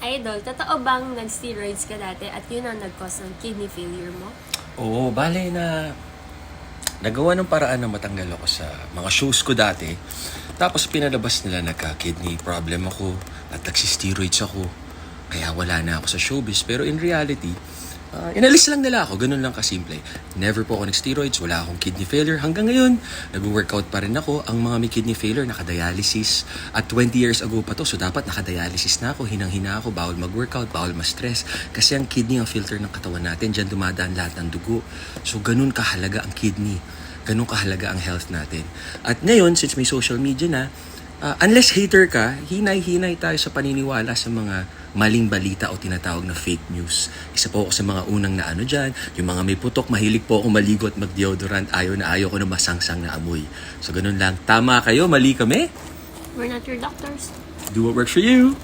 Idol, totoo bang nag-steroids ka dati at yun ang nag-cause ng kidney failure mo? Oo, bale na nagawa ng paraan na matanggal ako sa mga shows ko dati. Tapos pinalabas nila nagka-kidney problem ako at nagsisteroids ako. Kaya wala na ako sa showbiz. Pero in reality, ah, inalis lang nila ako. Ganun lang kasimple. Never po ako nag-steroids. Wala akong kidney failure. Hanggang ngayon, nag-workout pa rin ako. Ang mga may kidney failure, nakadialysis. At 20 years ago pa to. So dapat nakadialysis na ako. Hinang-hina ako. Bawal mag-workout. Bawal ma-stress. Kasi ang kidney ang filter ng katawan natin. Diyan dumadaan lahat ng dugo. So ganun kahalaga ang kidney. Ganun kahalaga ang health natin. At ngayon, since may social media na, Ah, unless hater ka, hinay-hinay tayo sa paniniwala sa mga maling balita o tinatawag na fake news. Isa po ako sa mga unang na ano dyan, yung mga may putok, mahilig po ako maligo at mag-deodorant, ayaw na ayaw ko na masangsang na amoy. So ganun lang, tama kayo, mali kami, We're not your doctors. do what works for you.